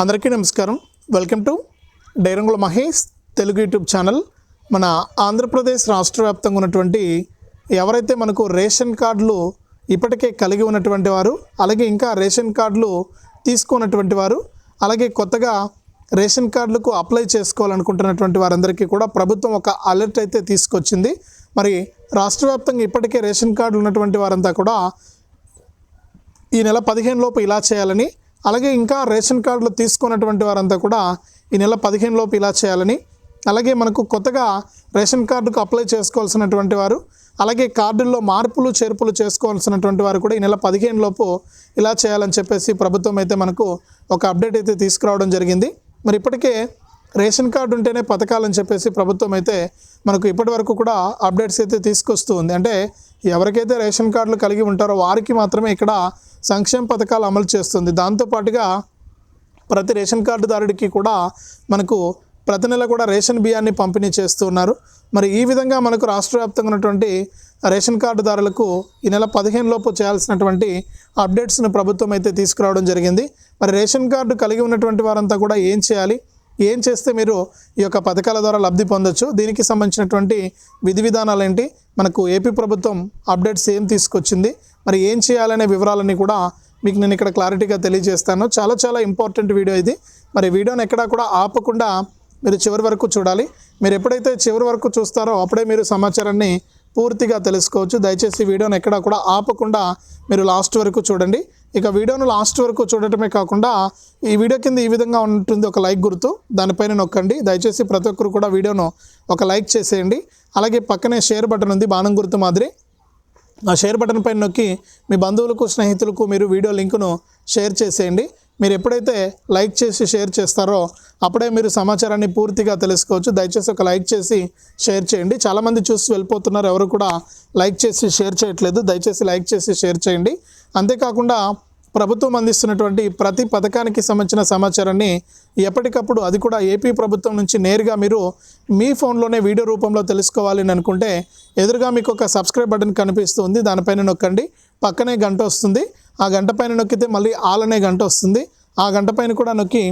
అందరికీ నమస్కారం. Welcome to డైరంగుల మహేష్ తెలుగు యూట్యూబ్ ఛానల్. మన ఆంధ్రప్రదేశ్ రాష్ట్ర వ్యాప్తంగా ఉన్నటువంటి ఎవరైతే మనకు రేషన్ కార్డులు ఇప్పటికే కలిగి ఉన్నటువంటి వారు అలాగే ఇంకా రేషన్ కార్డులు తీసుకున్నటువంటి వారు అలాగే కొత్తగా రేషన్ కార్డులకు అప్లై చేసుకోవాలనుకుంటున్నటువంటి వారందరికీ కూడా ప్రభుత్వం ఒక అలర్ట్ అయితే తీసుకొచ్చింది. మరి రాష్ట్ర వ్యాప్తంగా ఇప్పటికే రేషన్ కార్డులు ఉన్నటువంటి వారంతా కూడా ఈ నెల పదిహేను లోపు ఇలా చేయాలని అలాగే ఇంకా రేషన్ కార్డులు తీసుకున్నటువంటి వారంతా కూడా ఈ నెల పదిహేను లోపు ఇలా చేయాలని. అలాగే మనకు కొత్తగా రేషన్ కార్డుకు అప్లై చేసుకోవాల్సినటువంటి వారు అలాగే కార్డుల్లో మార్పులు చేర్పులు చేసుకోవాల్సినటువంటి వారు కూడా ఈ నెల పదిహేను లోపు ఇలా చేయాలని చెప్పేసి ప్రభుత్వం అయితే మనకు ఒక అప్డేట్ అయితే తీసుకురావడం జరిగింది. మరి ఇప్పటికే రేషన్ కార్డు ఉంటేనే పథకాలని చెప్పేసి ప్రభుత్వం అయితే మనకు ఇప్పటి వరకు కూడా అప్డేట్స్ అయితే తీసుకొస్తూ ఉంది. అంటే ఎవరికైతే రేషన్ కార్డులు కలిగి ఉంటారో వారికి మాత్రమే ఇక్కడ సంక్షేమ పథకాలు అమలు చేస్తుంది. దాంతోపాటుగా ప్రతి రేషన్ కార్డుదారుడికి కూడా మనకు ప్రతి నెల కూడా రేషన్ బియ్యాన్ని పంపిణీ చేస్తూ ఉన్నారు. మరి ఈ విధంగా మనకు రాష్ట్ర వ్యాప్తంగా ఉన్నటువంటి రేషన్ కార్డుదారులకు ఈ నెల పదిహేను లోపు చేయాల్సినటువంటి అప్డేట్స్ను ప్రభుత్వం అయితే తీసుకురావడం జరిగింది. మరి రేషన్ కార్డు కలిగి ఉన్నటువంటి వారంతా కూడా ఏం చేయాలి? ఏం చేస్తే మీరు ఈ యొక్క పథకాల ద్వారా లబ్ధి పొందొచ్చు? దీనికి సంబంధించినటువంటి విధి విధానాలు ఏంటి? మనకు ఏపీ ప్రభుత్వం అప్డేట్స్ ఏం తీసుకొచ్చింది? మరి ఏం చేయాలనే వివరాలన్నీ కూడా మీకు నేను ఇక్కడ క్లారిటీగా తెలియజేస్తాను. చాలా చాలా ఇంపార్టెంట్ వీడియో ఇది. మరి వీడియోని ఎక్కడా కూడా ఆపకుండా మీరు చివరి వరకు చూడాలి. మీరు ఎప్పుడైతే చివరి వరకు చూస్తారో అప్పుడే మీరు సమాచారాన్ని పూర్తిగా తెలుసుకోవచ్చు. దయచేసి వీడియోని ఎక్కడా కూడా ఆపకుండా మీరు లాస్ట్ వరకు చూడండి. ఇక వీడియోను లాస్ట్ వరకు చూడటమే కాకుండా ఈ వీడియో కింద ఈ విధంగా ఉంటుంది ఒక లైక్ గుర్తు దానిపైన నొక్కండి. దయచేసి ప్రతి ఒక్కరు కూడా వీడియోను ఒక లైక్ చేసేయండి. అలాగే పక్కనే షేర్ బటన్ ఉంది బాణం గుర్తు మాదిరి. ఆ షేర్ బటన్ పైన నొక్కి మీ బంధువులకు స్నేహితులకు మీరు వీడియో లింకును షేర్ చేసేయండి. మీరు ఎప్పుడైతే లైక్ చేసి షేర్ చేస్తారో అప్పుడే మీరు సమాచారాన్ని పూర్తిగా తెలుసుకోవచ్చు. దయచేసి ఒక లైక్ చేసి షేర్ చేయండి. చాలామంది చూసి వెళ్ళిపోతున్నారు. ఎవరు కూడా లైక్ చేసి షేర్ చేయట్లేదు. దయచేసి లైక్ చేసి షేర్ చేయండి. అంతేకాకుండా ప్రభుత్వం అందిస్తున్నటువంటి ప్రతి పథకానికి సంబంధించిన సమాచారాన్ని ఎప్పటికప్పుడు అది కూడా ఏపీ ప్రభుత్వం నుంచి నేరుగా మీరు మీ ఫోన్లోనే వీడియో రూపంలో తెలుసుకోవాలి అని అనుకుంటే ఎదురుగా మీకు ఒక సబ్స్క్రైబ్ బటన్ కనిపిస్తుంది. దానిపైన నొక్కండి. పక్కనే గంట వస్తుంది. ఆ గంట పైన నొక్కితే మళ్ళీ ఆల్ అనే గంట వస్తుంది. ఆ గంట పైన కూడా నొక్కి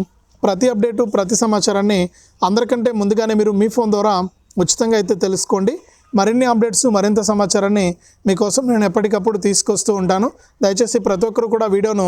ప్రతి అప్డేటు ప్రతి సమాచారాన్ని అందరికంటే ముందుగానే మీరు మీ ఫోన్ ద్వారా ఉచితంగా అయితే తెలుసుకోండి. మరిన్ని అప్డేట్స్ మరింత సమాచారాన్ని మీకోసం నేను ఎప్పటికప్పుడు తీసుకొస్తూ ఉంటాను. దయచేసి ప్రతి ఒక్కరు కూడా వీడియోను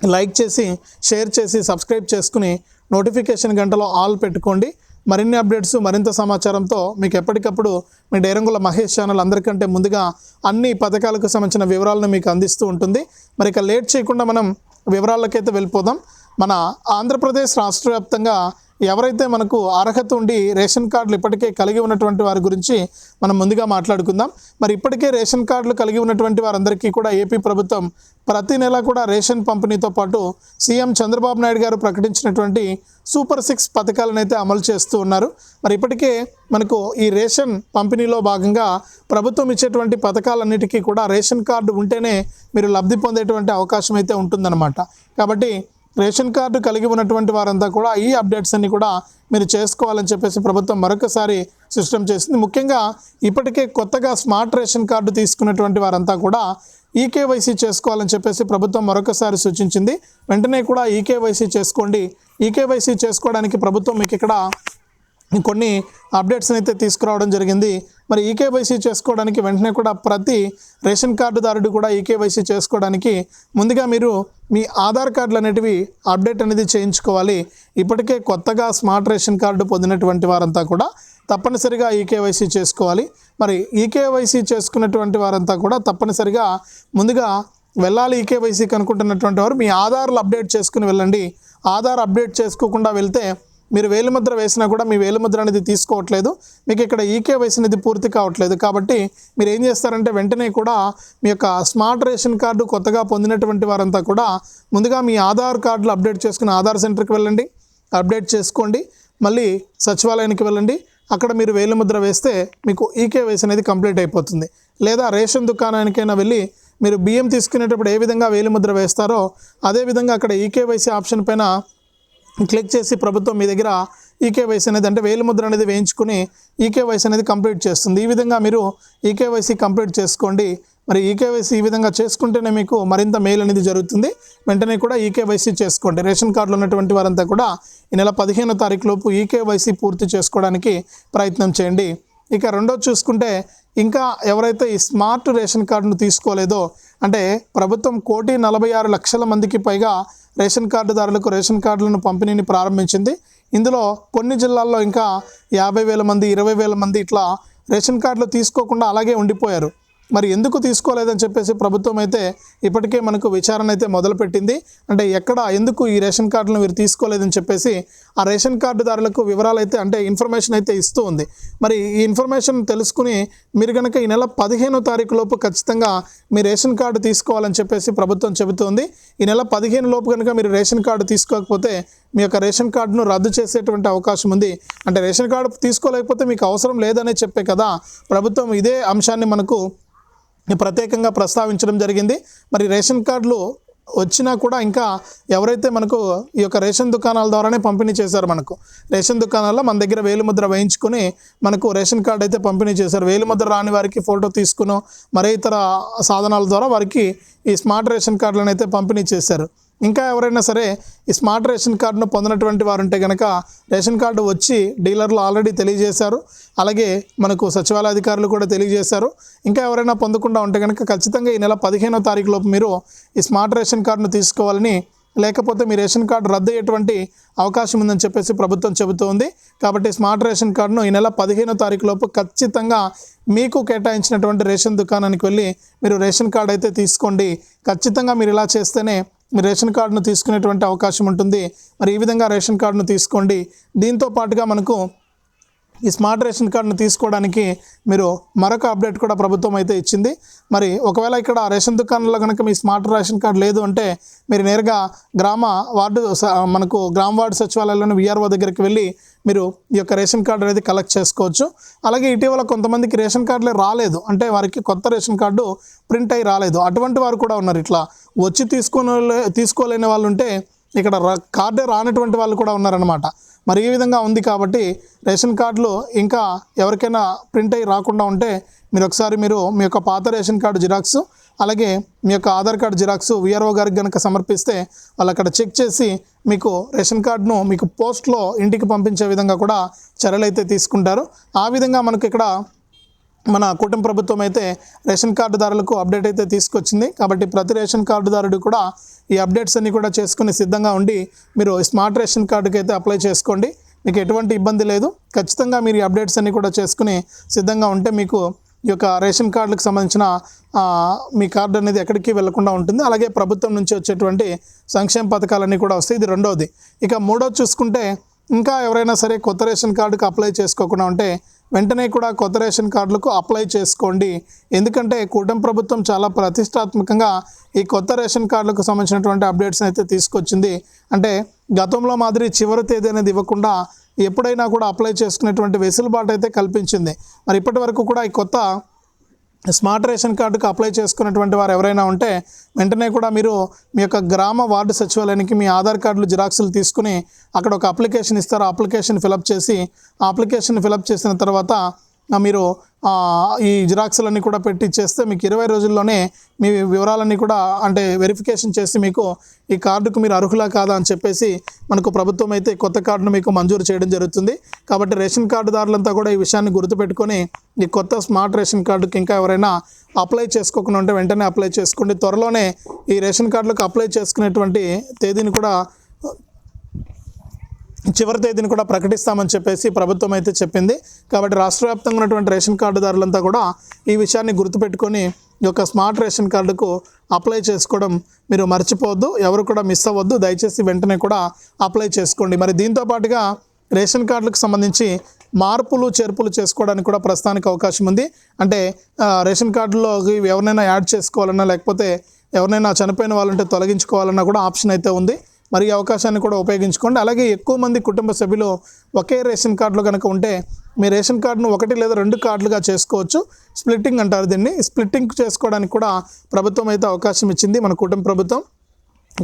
లైక్ చేసి షేర్ చేసి సబ్స్క్రైబ్ చేసుకుని నోటిఫికేషన్ గంటలో ఆల్ పెట్టుకోండి. మరిన్ని అప్డేట్స్ మరింత సమాచారంతో మీకు ఎప్పటికప్పుడు మీ డైరంగుల మహేష్ ఛానల్ అందరికంటే ముందుగా అన్ని పథకాలకు సంబంధించిన వివరాలను మీకు అందిస్తూ ఉంటుంది. మరి ఇక లేట్ చేయకుండా మనం వివరాలకైతే వెళ్ళిపోదాం. మన ఆంధ్రప్రదేశ్ రాష్ట్ర వ్యాప్తంగా ఎవరైతే మనకు అర్హత ఉండి రేషన్ కార్డులు ఇప్పటికే కలిగి ఉన్నటువంటి వారి గురించి మనం ముందుగా మాట్లాడుకుందాం. మరి ఇప్పటికే రేషన్ కార్డులు కలిగి ఉన్నటువంటి వారందరికీ కూడా ఏపీ ప్రభుత్వం ప్రతి నెల కూడా రేషన్ పంపిణీతో పాటు సీఎం చంద్రబాబు నాయుడు గారు ప్రకటించినటువంటి సూపర్ సిక్స్ పథకాలను అయితే అమలు చేస్తూ ఉన్నారు. మరి ఇప్పటికే మనకు ఈ రేషన్ పంపిణీలో భాగంగా ప్రభుత్వం ఇచ్చేటువంటి పథకాలన్నిటికీ కూడా రేషన్ కార్డు ఉంటేనే మీరు లబ్ధి పొందేటువంటి అవకాశం అయితే ఉంటుందన్నమాట. కాబట్టి రేషన్ కార్డు కలిగి ఉన్నటువంటి వారంతా కూడా ఈ అప్డేట్స్ అన్ని కూడా మీరు చేసుకోవాలని చెప్పేసి ప్రభుత్వం మరొకసారి సిస్టమ్ చేసింది. ముఖ్యంగా ఇప్పటికే కొత్తగా స్మార్ట్ రేషన్ కార్డు తీసుకున్నటువంటి వారంతా కూడా ఈకేవైసీ చేసుకోవాలని చెప్పేసి ప్రభుత్వం మరొకసారి సూచించింది. వెంటనే కూడా ఈకేవైసీ చేసుకోండి. ఈకేవైసీ చేసుకోవడానికి ప్రభుత్వం మీకు ఇక్కడ కొన్ని అప్డేట్స్ని అయితే తీసుకురావడం జరిగింది. మరి ఈకేవైసీ చేసుకోవడానికి వెంటనే కూడా ప్రతి రేషన్ కార్డుదారుడు కూడా ఈకేవైసీ చేసుకోవడానికి ముందుగా మీరు మీ ఆధార్ కార్డులు అనేటివి అప్డేట్ అనేది చేయించుకోవాలి. ఇప్పటికే కొత్తగా స్మార్ట్ రేషన్ కార్డు పొందినటువంటి వారంతా కూడా తప్పనిసరిగా ఈకేవైసీ చేసుకోవాలి. మరి ఈకేవైసీ చేసుకున్నటువంటి వారంతా కూడా తప్పనిసరిగా ముందుగా వెళ్ళాలి ఈకేవైసీకి అనుకుంటున్నటువంటి వారు మీ ఆధార్లు అప్డేట్ చేసుకుని వెళ్ళండి. ఆధార్ అప్డేట్ చేసుకోకుండా వెళ్తే మీరు వేలిముద్ర వేసినా కూడా మీ వేలిముద్ర అనేది తీసుకోవట్లేదు. మీకు ఇక్కడ ఈకేవైసీ అనేది పూర్తి కావట్లేదు. కాబట్టి మీరు ఏం చేస్తారంటే వెంటనే కూడా మీ యొక్క స్మార్ట్ రేషన్ కార్డు కొత్తగా పొందినటువంటి వారంతా కూడా ముందుగా మీ ఆధార్ కార్డులు అప్డేట్ చేసుకుని ఆధార్ సెంటర్కి వెళ్ళండి. అప్డేట్ చేసుకోండి. మళ్ళీ సచివాలయానికి వెళ్ళండి. అక్కడ మీరు వేలిముద్ర వేస్తే మీకు ఈకేవైసీ అనేది కంప్లీట్ అయిపోతుంది. లేదా రేషన్ దుకాణానికైనా వెళ్ళి మీరు బియ్యం తీసుకునేటప్పుడు ఏ విధంగా వేలిముద్ర వేస్తారో అదేవిధంగా అక్కడ ఈకేవైసీ ఆప్షన్ పైన క్లిక్ చేసి ప్రభుత్వం మీ దగ్గర ఈకేవైసీ అనేది అంటే వేలిముద్ర అనేది వేయించుకుని ఈకేవైసీ అనేది కంప్లీట్ చేస్తుంది. ఈ విధంగా మీరు ఈకేవైసీ కంప్లీట్ చేసుకోండి. మరి ఈకేవైసీ ఈ విధంగా చేసుకుంటేనే మీకు మరింత మేలు అనేది జరుగుతుంది. వెంటనే కూడా ఈకేవైసీ చేసుకోండి. రేషన్ కార్డులో ఉన్నటువంటి వారంతా కూడా ఈ నెల పదిహేనో తారీఖు లోపు ఈకేవైసీ పూర్తి చేసుకోవడానికి ప్రయత్నం చేయండి. ఇక రెండోది చూసుకుంటే ఇంకా ఎవరైతే ఈ స్మార్ట్ రేషన్ కార్డును తీసుకోలేదో అంటే ప్రభుత్వం కోటి నలభై ఆరు లక్షల మందికి పైగా రేషన్ కార్డుదారులకు రేషన్ కార్డులను పంపిణీని ప్రారంభించింది. ఇందులో కొన్ని జిల్లాల్లో ఇంకా యాభై వేల మంది ఇరవై వేల మంది ఇట్లా రేషన్ కార్డులు తీసుకోకుండా అలాగే ఉండిపోయారు. మరి ఎందుకు తీసుకోలేదని చెప్పేసి ప్రభుత్వం అయితే ఇప్పటికే మనకు విచారణ అయితే మొదలుపెట్టింది. అంటే ఎక్కడ ఎందుకు ఈ రేషన్ కార్డులను మీరు తీసుకోలేదని చెప్పేసి ఆ రేషన్ కార్డుదారులకు వివరాలు అయితే అంటే ఇన్ఫర్మేషన్ అయితే ఇస్తూ ఉంది. మరి ఈ ఇన్ఫర్మేషన్ తెలుసుకుని మీరు కనుక ఈ నెల పదిహేనో తారీఖు లోపు ఖచ్చితంగా మీ రేషన్ కార్డు తీసుకోవాలని చెప్పేసి ప్రభుత్వం చెబుతోంది. ఈ నెల పదిహేను లోపు కనుక మీరు రేషన్ కార్డు తీసుకోకపోతే మీ యొక్క రేషన్ కార్డును రద్దు చేసేటువంటి అవకాశం ఉంది. అంటే రేషన్ కార్డు తీసుకోలేకపోతే మీకు అవసరం లేదనే చెప్పే కదా ప్రభుత్వం ఇదే అంశాన్ని మనకు ప్రత్యేకంగా ప్రస్తావించడం జరిగింది. మరి రేషన్ కార్డులు వచ్చినా కూడా ఇంకా ఎవరైతే మనకు ఈ యొక్క రేషన్ దుకాణాల ద్వారానే పంపిణీ చేశారు మనకు రేషన్ దుకాణాల్లో మన దగ్గర వేలుముద్ర వేయించుకొని మనకు రేషన్ కార్డు అయితే పంపిణీ చేశారు. వేలుముద్ర రాని వారికి ఫోటో తీసుకును మరే ఇతర సాధనాల ద్వారా వారికి ఈ స్మార్ట్ రేషన్ కార్డులను అయితే పంపిణీ చేశారు. ఇంకా ఎవరైనా సరే ఈ స్మార్ట్ రేషన్ కార్డును పొందినటువంటి వారు ఉంటే కనుక రేషన్ కార్డు వచ్చి డీలర్లు ఆల్రెడీ తెలియజేశారు. అలాగే మనకు సచివాలయ అధికారులు కూడా తెలియజేశారు. ఇంకా ఎవరైనా పొందకుండా ఉంటే కనుక ఖచ్చితంగా ఈ నెల పదిహేనో తారీఖు లోపు మీరు ఈ స్మార్ట్ రేషన్ కార్డును తీసుకోవాలని లేకపోతే మీ రేషన్ కార్డు రద్దు అయ్యేటువంటి అవకాశం ఉందని చెప్పేసి ప్రభుత్వం చెబుతోంది. కాబట్టి స్మార్ట్ రేషన్ కార్డును ఈ నెల పదిహేనో తారీఖు లోపు ఖచ్చితంగా మీకు కేటాయించినటువంటి రేషన్ దుకాణానికి వెళ్ళి మీరు రేషన్ కార్డు అయితే తీసుకోండి. ఖచ్చితంగా మీరు ఇలా చేస్తేనే మీరు రేషన్ కార్డును తీసుకునేటువంటి అవకాశం ఉంటుంది. మరి ఈ విధంగా రేషన్ కార్డును తీసుకోండి. దీంతో పాటుగా మనకు ఈ స్మార్ట్ రేషన్ కార్డును తీసుకోవడానికి మీరు మరొక అప్డేట్ కూడా ప్రభుత్వం అయితే ఇచ్చింది. మరి ఒకవేళ ఇక్కడ రేషన్ దుకాణంలో కనుక మీ స్మార్ట్ రేషన్ కార్డు లేదు అంటే మీరు నేరుగా గ్రామ వార్డు స- మనకు గ్రామ వార్డు సచివాలయంలోని విఆర్ఓ దగ్గరికి వెళ్ళి మీరు ఈ యొక్క రేషన్ కార్డు అనేది కలెక్ట్ చేసుకోవచ్చు. అలాగే ఇటీవల కొంతమందికి రేషన్ కార్డులే రాలేదు. అంటే వారికి కొత్త రేషన్ కార్డు ప్రింట్ అయ్యి రాలేదు. అటువంటి వారు కూడా ఉన్నారు. ఇట్లా వచ్చి తీసుకునే తీసుకోలేని వాళ్ళు ఉంటే ఇక్కడ కార్డే రానటువంటి వాళ్ళు కూడా ఉన్నారనమాట మరి ఈ విధంగా ఉంది కాబట్టి రేషన్ కార్డులు ఇంకా ఎవరికైనా ప్రింట్ అయ్యి రాకుండా ఉంటే మీరు ఒకసారి మీరు మీ యొక్క పాత రేషన్ కార్డు జిరాక్స్ అలాగే మీ యొక్క ఆధార్ కార్డు జిరాక్స్ విఆర్ఓ గారికి కనుక సమర్పిస్తే వాళ్ళు అక్కడ చెక్ చేసి మీకు రేషన్ కార్డును మీకు పోస్ట్లో ఇంటికి పంపించే విధంగా కూడా చర్యలు అయితే తీసుకుంటారు. ఆ విధంగా మనకు ఇక్కడ మన కుటుంబ ప్రభుత్వం అయితే రేషన్ కార్డుదారులకు అప్డేట్ అయితే తీసుకొచ్చింది. కాబట్టి ప్రతి రేషన్ కార్డుదారుడు కూడా ఈ అప్డేట్స్ అన్నీ కూడా చేసుకుని సిద్ధంగా ఉండి మీరు స్మార్ట్ రేషన్ కార్డుకి అయితే అప్లై చేసుకోండి. మీకు ఎటువంటి ఇబ్బంది లేదు. ఖచ్చితంగా మీరు ఈ అప్డేట్స్ అన్నీ కూడా చేసుకుని సిద్ధంగా ఉంటే మీకు ఈ యొక్క రేషన్ కార్డులకు సంబంధించిన మీ కార్డు అనేది ఎక్కడికి వెళ్ళకుండా ఉంటుంది. అలాగే ప్రభుత్వం నుంచి వచ్చేటువంటి సంక్షేమ పథకాలన్నీ కూడా వస్తాయి. ఇది రెండవది. ఇక మూడోది చూసుకుంటే ఇంకా ఎవరైనా సరే కొత్త రేషన్ కార్డుకు అప్లై చేసుకోకుండా ఉంటే వెంటనే కూడా కొత్త రేషన్ కార్డులకు అప్లై చేసుకోండి. ఎందుకంటే కూటమి ప్రభుత్వం చాలా ప్రతిష్టాత్మకంగా ఈ కొత్త రేషన్ కార్డులకు సంబంధించినటువంటి అప్డేట్స్ అయితే తీసుకొచ్చింది. అంటే గతంలో మాదిరి చివరి తేదీ అనేది ఇవ్వకుండా ఎప్పుడైనా కూడా అప్లై చేసుకునేటువంటి వెసులుబాటు అయితే కల్పించింది. మరి ఇప్పటి వరకు కూడా ఈ కొత్త స్మార్ట్ రేషన్ కార్డుకు అప్లై చేసుకున్నటువంటి వారు ఎవరైనా ఉంటే వెంటనే కూడా మీరు మీ యొక్క గ్రామ వార్డు సచివాలయానికి మీ ఆధార్ కార్డులు జిరాక్సులు తీసుకుని అక్కడ ఒక అప్లికేషన్ ఇస్తారు. ఆ అప్లికేషన్ ఫిలప్ చేసి ఆ అప్లికేషన్ ఫిలప్ చేసిన తర్వాత మీరు ఈ జిరాక్స్లన్నీ కూడా పెట్టిచ్చేస్తే మీకు ఇరవై రోజుల్లోనే మీ వివరాలన్నీ కూడా అంటే వెరిఫికేషన్ చేసి మీకు ఈ కార్డుకు మీరు అర్హులా కాదా అని చెప్పేసి మనకు ప్రభుత్వం అయితే కొత్త కార్డును మీకు మంజూరు చేయడం జరుగుతుంది. కాబట్టి రేషన్ కార్డుదారులంతా కూడా ఈ విషయాన్ని గుర్తుపెట్టుకొని ఈ కొత్త స్మార్ట్ రేషన్ కార్డుకి ఇంకా ఎవరైనా అప్లై చేసుకోకుండా ఉంటే వెంటనే అప్లై చేసుకోండి. త్వరలోనే ఈ రేషన్ కార్డులకు అప్లై చేసుకునేటువంటి తేదీని కూడా చివరి తేదీని కూడా ప్రకటిస్తామని చెప్పేసి ప్రభుత్వం అయితే చెప్పింది. కాబట్టి రాష్ట్ర వ్యాప్తంగా ఉన్నటువంటి రేషన్ కార్డుదారులంతా కూడా ఈ విషయాన్ని గుర్తుపెట్టుకొని ఈ యొక్క స్మార్ట్ రేషన్ కార్డుకు అప్లై చేసుకోవడం మీరు మర్చిపోవద్దు ఎవరు కూడా మిస్ అవ్వద్దు. దయచేసి వెంటనే కూడా అప్లై చేసుకోండి. మరి దీంతో పాటుగా రేషన్ కార్డులకు సంబంధించి మార్పులు చేర్పులు చేసుకోవడానికి కూడా ప్రస్తుతానికి అవకాశం ఉంది. అంటే రేషన్ కార్డులో ఎవరినైనా యాడ్ చేసుకోవాలన్నా లేకపోతే ఎవరినైనా చనిపోయిన వాళ్ళంటే తొలగించుకోవాలన్నా కూడా ఆప్షన్ అయితే ఉంది. మరి అవకాశాన్ని కూడా ఉపయోగించుకోండి. అలాగే ఎక్కువ మంది కుటుంబ సభ్యులు ఒకే రేషన్ కార్డులు కనుక ఉంటే మీ రేషన్ కార్డును ఒకటి లేదా రెండు కార్డులుగా చేసుకోవచ్చు. స్ప్లిట్టింగ్ అంటారు దీన్ని. స్ప్లిట్టింగ్ చేసుకోవడానికి కూడా ప్రభుత్వం అయితే అవకాశం ఇచ్చింది మన కుటుంబ ప్రభుత్వం.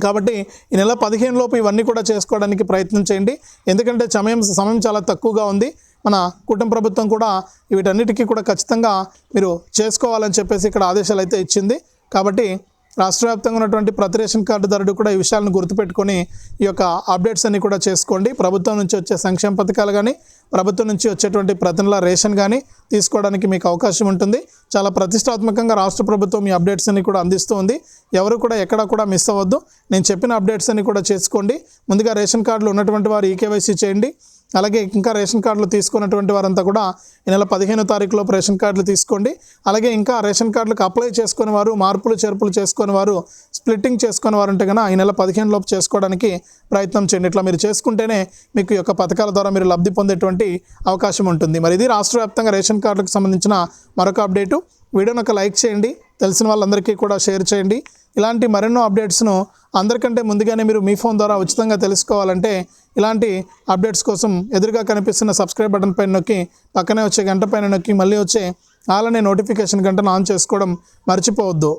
కాబట్టి ఈ నెల పదిహేను లోపు ఇవన్నీ కూడా చేసుకోవడానికి ప్రయత్నం చేయండి. ఎందుకంటే సమయం సమయం చాలా తక్కువగా ఉంది. మన కుటుంబ ప్రభుత్వం కూడా వీటన్నిటికీ కూడా ఖచ్చితంగా మీరు చేసుకోవాలని చెప్పేసి ఇక్కడ ఆదేశాలు అయితే ఇచ్చింది. కాబట్టి రాష్ట్ర వ్యాప్తంగా ఉన్నటువంటి ప్రతి రేషన్ కార్డుదారుడు కూడా ఈ విషయాలను గుర్తుపెట్టుకొని ఈ యొక్క అప్డేట్స్ అన్ని కూడా చేసుకోండి. ప్రభుత్వం నుంచి వచ్చే సంక్షేమ పథకాలు కానీ ప్రభుత్వం నుంచి వచ్చేటువంటి ప్రతినెల రేషన్ కానీ తీసుకోవడానికి మీకు అవకాశం ఉంటుంది. చాలా ప్రతిష్టాత్మకంగా రాష్ట్ర ప్రభుత్వం ఈ అప్డేట్స్ అన్ని కూడా అందిస్తూ ఉంది. ఎవరు కూడా ఎక్కడ కూడా మిస్ అవ్వద్దు. నేను చెప్పిన అప్డేట్స్ అన్ని కూడా చేసుకోండి. ముందుగా రేషన్ కార్డులు ఉన్నటువంటి వారు ఈకేవైసీ చేయండి. అలాగే ఇంకా రేషన్ కార్డులు తీసుకున్నటువంటి వారంతా కూడా ఈ నెల పదిహేనో తారీఖులోపు రేషన్ కార్డులు తీసుకోండి. అలాగే ఇంకా రేషన్ కార్డులకు అప్లై చేసుకుని వారు మార్పులు చేర్పులు చేసుకుని వారు స్ప్లిట్టింగ్ చేసుకుని వారు ఉంటే కనుక ఈ నెల పదిహేను లోపు చేసుకోవడానికి ప్రయత్నం చేయండి. ఇట్లా మీరు చేసుకుంటేనే మీకు ఈ యొక్క పథకాల ద్వారా మీరు లబ్ధి పొందేటువంటి అవకాశం ఉంటుంది. మరి ఇది రాష్ట్ర వ్యాప్తంగా రేషన్ కార్డులకు సంబంధించిన మరొక అప్డేటు. వీడియోని ఒక లైక్ చేయండి. తెలిసిన వాళ్ళందరికీ కూడా షేర్ చేయండి. ఇలాంటి మరెన్నో అప్డేట్స్ను అందరికంటే ముందుగానే మీరు మీ ఫోన్ ద్వారా ఉచితంగా తెలుసుకోవాలంటే ఇలాంటి అప్డేట్స్ కోసం ఎదురుగా కనిపిస్తున్న సబ్స్క్రైబ్ బటన్ పైన నొక్కి పక్కనే వచ్చే గంట పైన నొక్కి మళ్ళీ వచ్చే అలానే నోటిఫికేషన్ గంటను ఆన్ చేసుకోవడం మర్చిపోవద్దు.